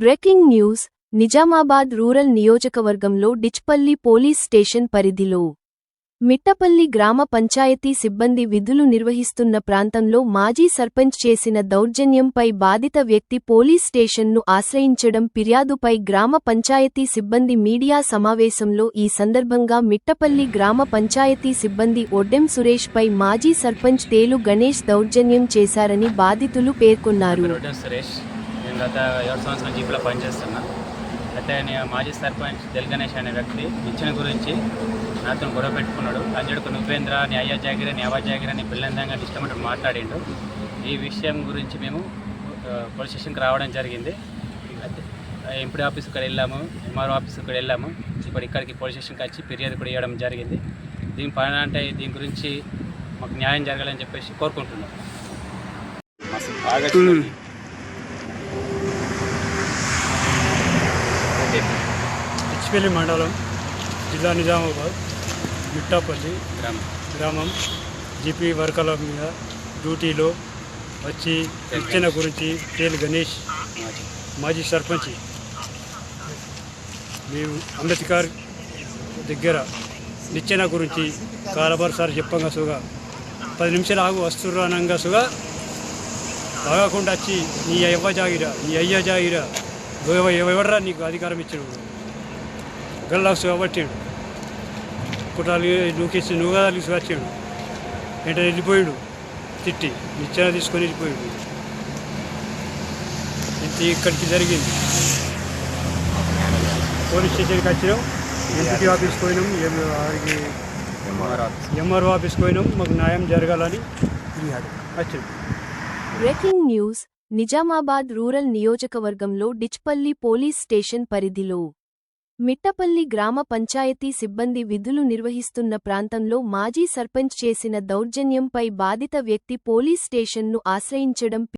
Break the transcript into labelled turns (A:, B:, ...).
A: Breaking news Nizamabad rural నియోజకవర్గంలో Dichpalli police station పరిధిలో. మిట్టపల్లి గ్రామ పంచాయతీ సిబ్బంది విధులు నిర్వహిస్తున్న ప్రాంతంలో మాజీ సర్పంచ్ చేసిన దౌర్జన్యంపై బాధిత వ్యక్తి పోలీస్ స్టేషన్ను ఆశ్రయించడం ఫిర్యాదుపై గ్రామ పంచాయతీ సిబ్బంది మీడియా సమావేశంలో ఈ సందర్భంగా మిట్టపల్లి గ్రామ పంచాయతీ సిబ్బంది ఒడ్డెం సురేష్పై మాజీ సర్పంచ్ తేలు గణేష్ దౌర్జన్యం చేశారని బాధితులు పేర్కొన్నారు.
B: నేను గత ఏడు సంవత్సరం జీప్లో పనిచేస్తున్నా అయితే నేను మాజీ సర్పంచ్ దిల్ గణేష్ అనే వ్యక్తి ఇచ్చిన గురించి నాతో గొడవ పెట్టుకున్నాడు. అంజడుకు నువ్వేంద్ర నీ అయ్యా జాగిర నీ అవ్వ జాగిర నీ పిల్లందంగా ఇష్టమంటే మాట్లాడిండు. ఈ విషయం గురించి మేము పోలీస్ స్టేషన్కి రావడం జరిగింది. అయితే ఎంపీ ఆఫీస్ ఇక్కడ వెళ్ళాము ఎంఆర్ఓ ఆఫీస్ ఇక్కడ వెళ్ళాము. ఇప్పుడు ఇక్కడికి పోలీస్ స్టేషన్కి వచ్చి ఫిర్యాదు కూడా ఇవ్వడం జరిగింది. దీని పైన అంటే దీని గురించి మాకు న్యాయం జరగాలని చెప్పేసి కోరుకుంటున్నాం.
C: పిచ్చిపల్లి మండలం జిల్లా నిజామాబాద్ మిట్టాపల్లి
B: గ్రామం.
C: గ్రామం జీపీ వర్కర్ల మీద డ్యూటీలో వచ్చి ఇచ్చిన గురించి తేలి గణేష్ మాజీ సర్పంచ్ మేము అంబేద్కర్ దగ్గర నిచ్చెన గురించి కాలబార్ సార్ చెప్పంగా సుగా పది నిమిషాలు ఆగు వస్తురానంగా సుగా. తాగకుండా వచ్చి నీ అవ్వ జాగిరా నీ అయ్య జాగిరా ఎవ- ఎవడరా నీకు అధికారం ఇచ్చాడు గల్లాసు కాబట్టాడు కుట్రాలు నూకేసి నువ్వుగా తీసుకొచ్చాడు. వెంట వెళ్ళిపోయాడు. తిట్టి నిచ్చెన తీసుకొని వెళ్ళిపోయాడు. ఇంత ఇక్కడికి జరిగింది. పోలీస్ స్టేషన్కి వచ్చినాం. ఎంపీ ఆఫీస్కి పోయినాం. ఆడికి ఎంఆర్ఓ ఆఫీస్కి పోయినాం. మాకు న్యాయం జరగాలని వచ్చింది
A: బ్రేకింగ్ న్యూస్ నిజామాబాద్ రూరల్ నియోజకవర్గంలో డిచ్పల్లి పోలీస్ స్టేషన్ పరిధిలో. మిట్టపల్లి గ్రామ పంచాయతీ సిబ్బంది విధులు నిర్వహిస్తున్న ప్రాంతంలో మాజీ సర్పంచ్ చేసిన దౌర్జన్యంపై బాధిత వ్యక్తి పోలీస్ స్టేషన్ను ఆశ్రయించడం